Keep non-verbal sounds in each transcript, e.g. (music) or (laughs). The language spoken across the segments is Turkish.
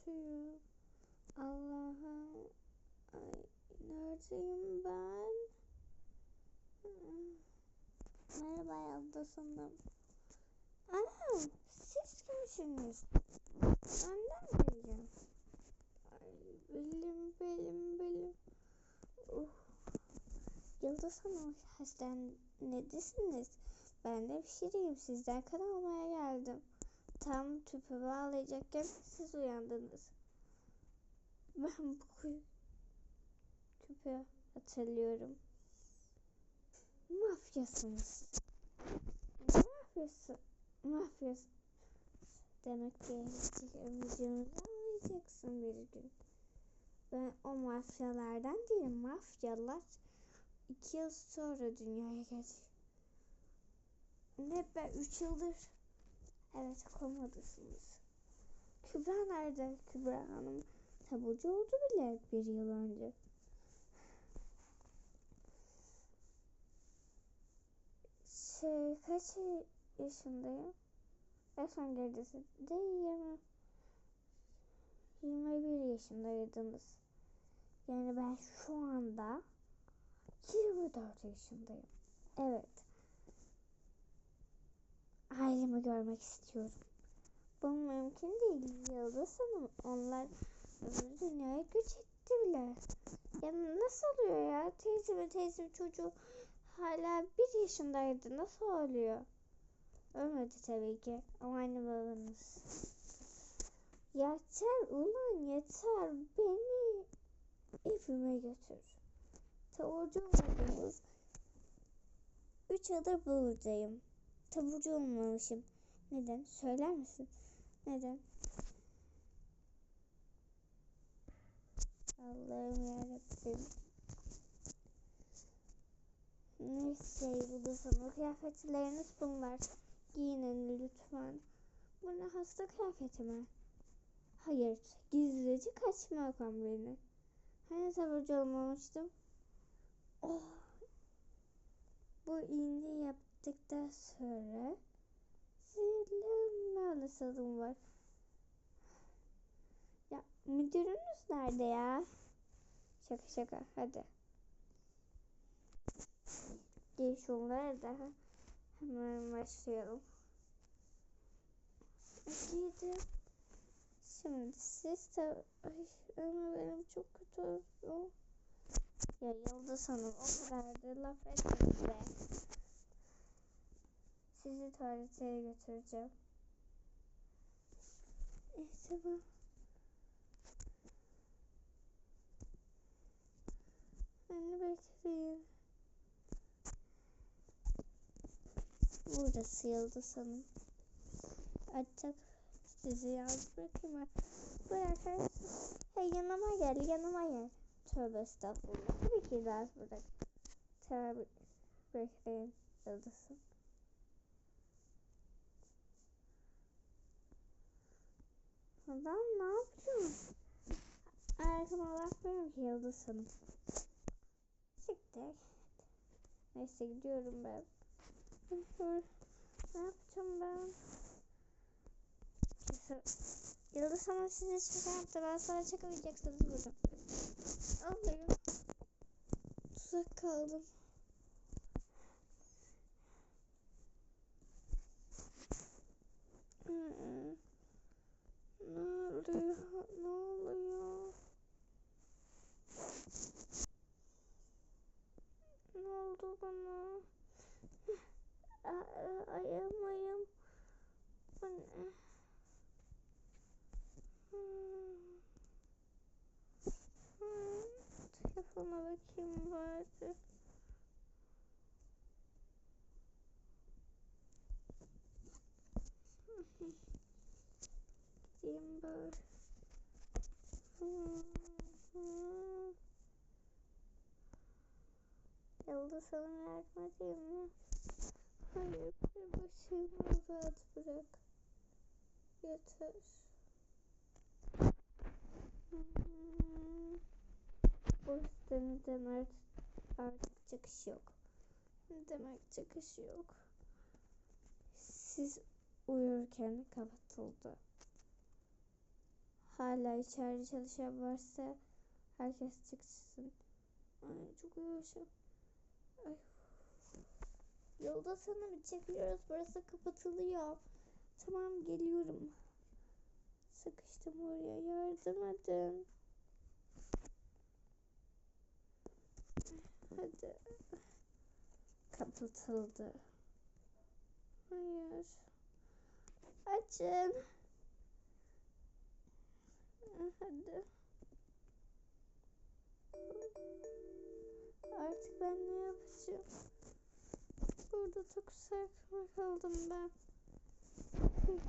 kötüyüm. Allah'ım. Ay, neredeyim ben? Merhaba Yıldız Hanım. Anam siz kimsiniz? Benden bileceğim. Ay belim belim belim. Uh. Yıldız Hanım hastanedesiniz. Ben de hemşireyim. Sizden kan almaya geldim. Tam tüpü bağlayacakken siz uyandınız. Ben bu tüpü hatırlıyorum. Mafyasınız. Mafyası. Mafyası. Demek ki videomuzu anlayacaksın bir gün. Ben o mafyalardan değilim. Mafyalar iki yıl sonra dünyaya gelecek. Ne ben üç yıldır evet komadasınız. Kübra nerede? Kübra Hanım taburcu oldu bile bir yıl önce. Şey kaç yaşındayım? En son geldiğinizde 20 21 yaşındaydınız. Yani ben şu anda 24 yaşındayım. Evet. Ailemi görmek istiyorum. Bu mümkün değil. Yıldız Hanım onlar öbür dünyaya göç etti bile. Ya nasıl oluyor ya? Teyzemi teyzem çocuğu hala bir yaşındaydı. Nasıl oluyor? Ölmedi tabii ki. Ama anne babanız. Yeter ulan yeter. Beni evime götür. Taburcu olmadınız. Üç yıldır buradayım. Taburcu olmamışım. Neden? Söyler misin? Neden? Allah'ım yarabbim. Neyse bu sana kıyafetleriniz bunlar. Giyinin lütfen. Bu ne hasta kıyafeti mi? Hayır. Gizlice kaçma beni. Hani taburcu olmamıştım? Oh. Bu iğne yaptıktan sonra zillenme olasılığım var. Ya müdürünüz nerede ya? Şaka şaka hadi. Giy şunları da hemen başlayalım. Giydim. Şimdi siz ay ama benim çok kötü oldu. Ya Yıldız Hanım o kadar da laf etmeyin. Sizi tuvalete götüreceğim. E tamam. Beni bekleyin. Burası Yıldız Hanım. Açacak sizi yalnız bırakayım ben. Bırakırsın. Hey yanıma gel yanıma gel. Tövbe estağfurullah. Tabii ki rahat bırak. Tabii. Bekleyin Yıldız'ım. Adam ne yapıyorsun? Arkama bakmıyorum ki Yıldız Hanım. Siktir. Neyse gidiyorum ben. Ne yapacağım ben? Yıldız Hanım size şaka yaptı. Ben sonra çakamayacaksınız burada. Alıyorum. Tuzak kaldım. Hmm. Oluyor? Ne oluyor? Ne oldu bana? Ayağım ayağım. Bu ne? Hmm. Hmm. Telefona bakayım bari. Hmm. Yıldız Hanım yardım edeyim mi? Hayır, bir başımı rahat bırak. Yeter. Hmm. Bu sistemden artık, artık çıkış yok. Ne demek çıkış yok? Siz uyurken kapatıldı. Hala içeride çalışan varsa herkes çıksın. Ay çok uyuşum. Ay. Yolda sana bir çekiliyoruz. Burası kapatılıyor. Tamam geliyorum. Sıkıştım oraya. Yardım edin. Hadi. Kapatıldı. Hayır. Açın. Hadi. Artık ben ne yapacağım? Burada çok saçma kaldım ben. Bir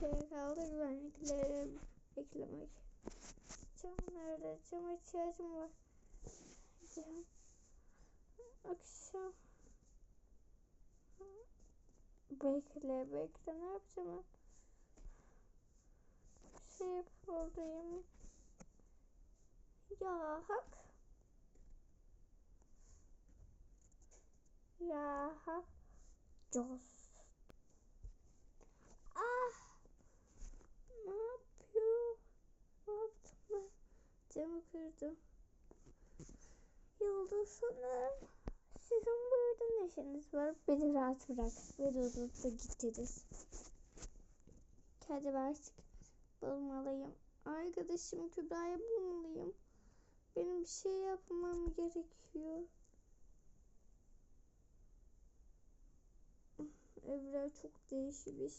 şey kaldı güvenlikleri beklemek. Cam nerede? Cam ihtiyacım var. Cam. Akşam. Bekle bekle ne yapacağım? Şey yapmalıyım. Ya hak. Ya hak. Jos. Ah. Ne yapıyor? Ne yaptım ben? Camı kırdım. Yolda sanırım. Sizin burada ne işiniz var? Beni rahat bırak. Beni unutup gittiniz. Kendimi artık bulmalıyım. Arkadaşım Kübra'yı bulmalıyım. Benim bir şey yapmam gerekiyor. Evren çok değişmiş.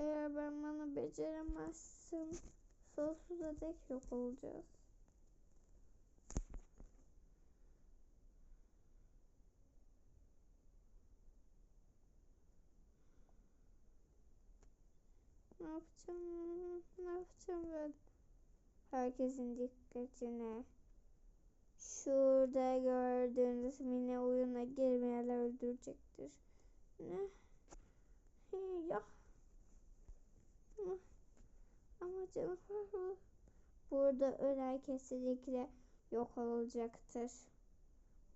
Eğer ben bana beceremezsem sonsuza dek yok olacağız. Ne yapacağım? Ben? Herkesin dikkatine. Şurada gördüğünüz mini oyuna girmeyenler öldürecektir. Ne? Ya. Ama, canavar bu. Burada ölen kesinlikle yok olacaktır.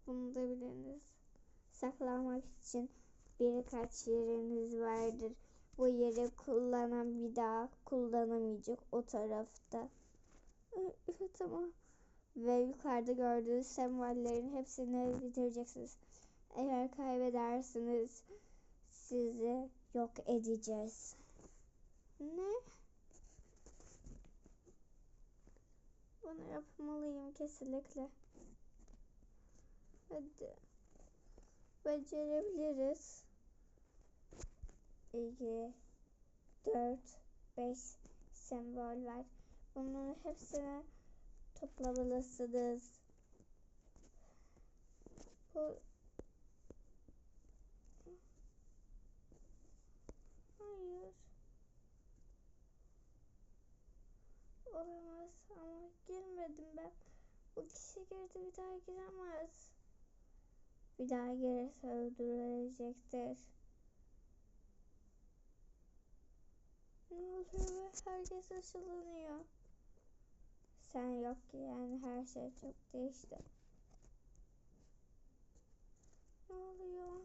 Bunu da biliniz. Saklanmak için birkaç yeriniz vardır. Bu yeri kullanan bir daha kullanamayacak o tarafta. (laughs) Tamam. Ve yukarıda gördüğünüz sembollerin hepsini bitireceksiniz. Eğer kaybedersiniz sizi yok edeceğiz. Ne? Bunu yapmalıyım kesinlikle. Hadi. Becerebiliriz. 2 4 5 sembol var. Bunların hepsini toplamalısınız. Bu Hayır. Olamaz ama girmedim ben. Bu kişi girdi bir daha giremez. Bir daha gelirse öldürülecektir. Ne ve herkes ışınlanıyor. Sen yok ki yani her şey çok değişti. Ne oluyor?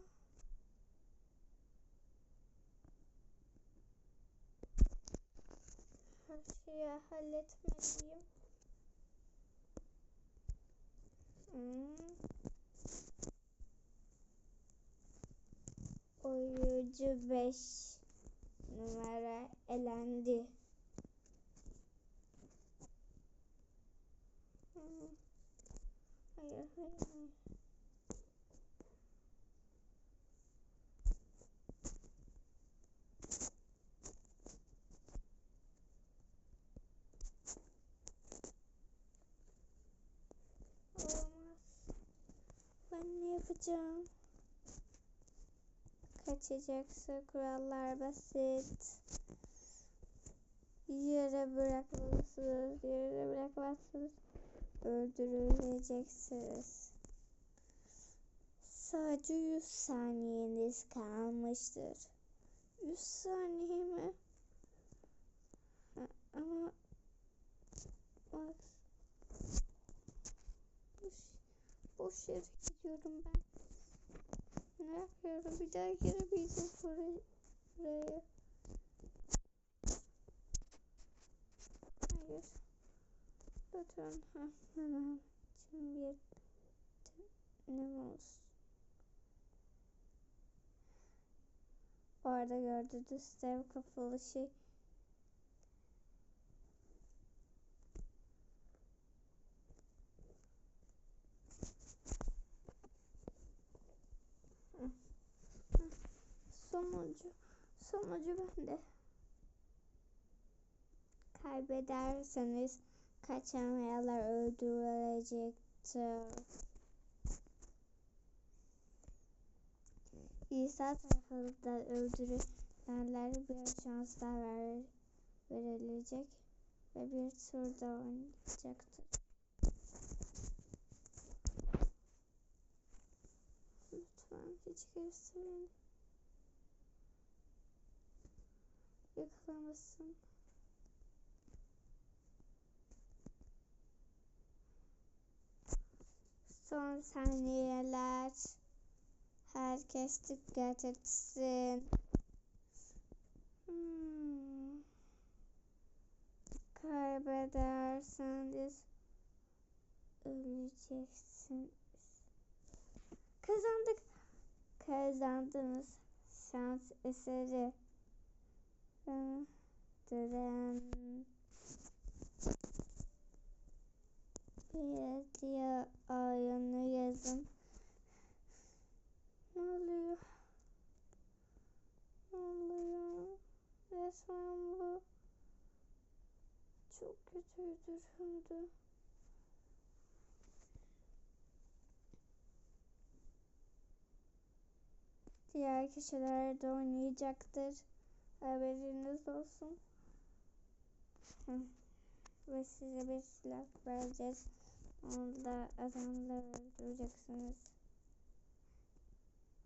Her şeyi halletmeliyim. Hmm. Oyuncu 5 numara elendi. Hayır, hayır, hayır. Olamaz. Ben ne yapacağım? Kaçacaksın. Kurallar basit. Yere bırakmalısınız. Yere bırakmazsınız. Öldürüleceksiniz. Sadece 100 saniyeniz kalmıştır. 100 saniye mi? Ha, Ama bak boş, boş yere gidiyorum ben. Ne yapıyorum? Bir daha giremeyeceğim buraya. Hayır. Lütfen. Ha, hemen. Şimdi bir ne olsun. Orada gördüğünüz dev kafalı şey. Sonucu. Sonucu bende. Kaybederseniz kaçamayalar öldürülecektir. İsa tarafından öldürülenler bir şans daha ver, verilecek ve bir tur daha oynayacaktır. Lütfen hiç göstermeyin. Yakalamasın. Son saniyeler. Herkes dikkat etsin. Hmm. Kaybederseniz öleceksiniz. Kazandık. Kazandınız. Şans eseri. Dırın. Bir diye oyunu yazın. Ne oluyor? Ne oluyor? Resmen bu çok kötü bir durumdu. Diğer kişiler de oynayacaktır. Haberiniz olsun. Ve size bir silah vereceğiz. Onda adamları öldüreceksiniz.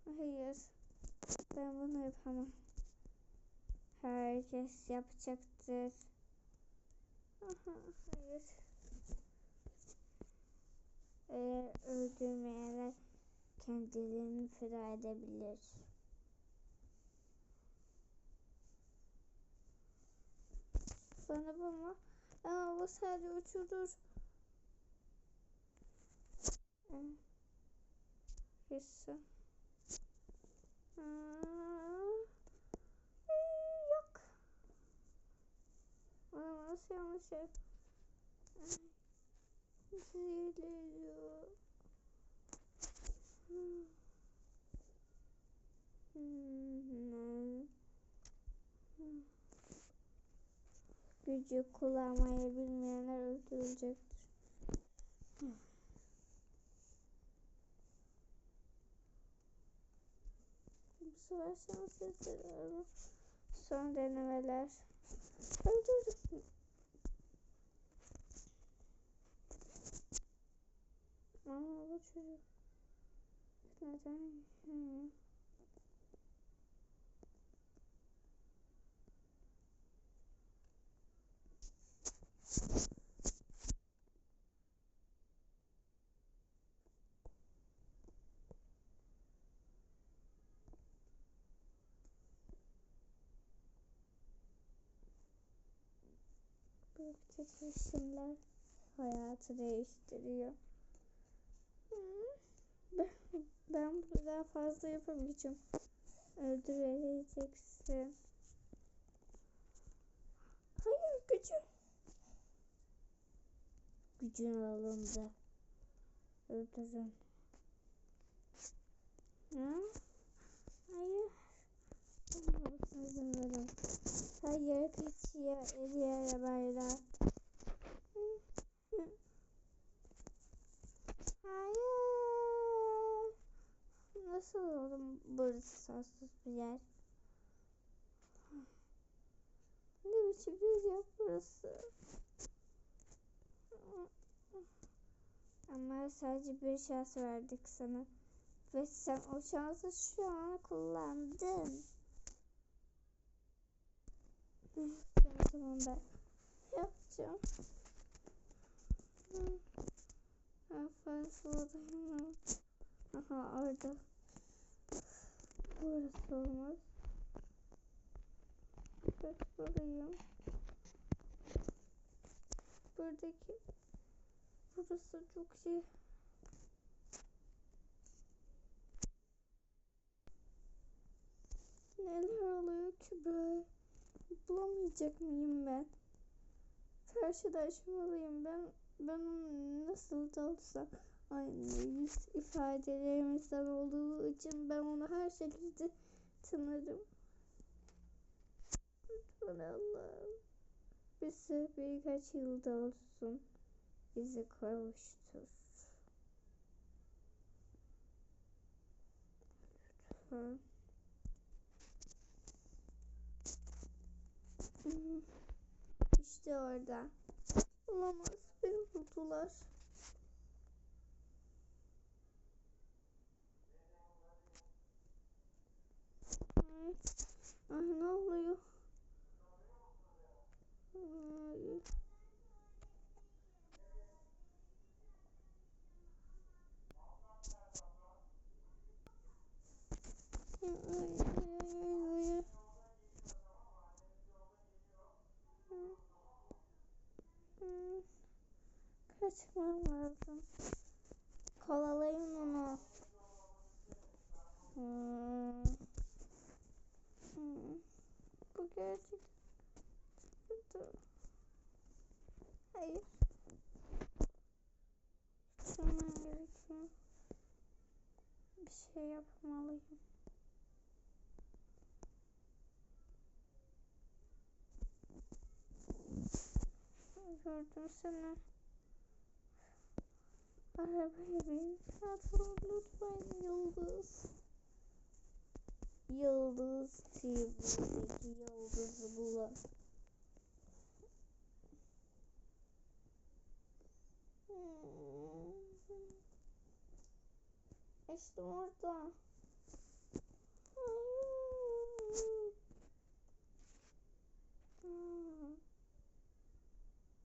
Hayır. Ben bunu yapamam. Herkes yapacaktır. Aha, hayır. Eğer öldürmeyenler kendilerini feda edebilir. Bana bana. Aa, bu sadece uçurur. Kısa. Yok. Aa, nasıl yanlış şey? Zileliyor. Gücü kullanmayı bilmeyenler öldürülecektir. Bu sefer şans eseri Son denemeler. Öldürdüm. Aa bu çocuk. Neden? Hmm. Büyük titreşimler hayatı değiştiriyor. Ben, daha fazla yapamayacağım. Öldüreceksin. Hayır gücüm. Gücün alındı. Öldürün. Ha? Hayır. İzin verin. Hayır kaçıyor. Diğer bayrağı. Hayır. Nasıl oğlum burası sansız bir yer? Ne biçim bir yer burası? Ama sadece bir şans verdik sana. Ve sen o şansı şu an kullandın. Ben yapacağım. Daha fazla dayanamam. Aha orada. Burası olmaz. Kaçmalıyım. buradaki burası çok şey neler oluyor ki böyle bulamayacak mıyım ben karşılaşmalıyım ben ben nasıl da olsa aynı yüz ifadelerimizden olduğu için ben onu her şekilde tanırım lütfen Allah'ım bize birkaç yılda olsun bizi kavuştur. Lütfen. Hmm. İşte orada. Olamaz. Beni buldular. Ay, ay ne oluyor? Ay, ay, Kaçmam lazım. Kovalayın onu. Hmm. Hmm. Bu gerçek. Dur. Hayır. Gitmem gerekiyor. Bir şey yapmalıyım. Gördüm seni. Arabaya bin. Atıl lütfen Yıldız. Yıldız TV'deki yıldızı bulun. Hmm. İşte orada.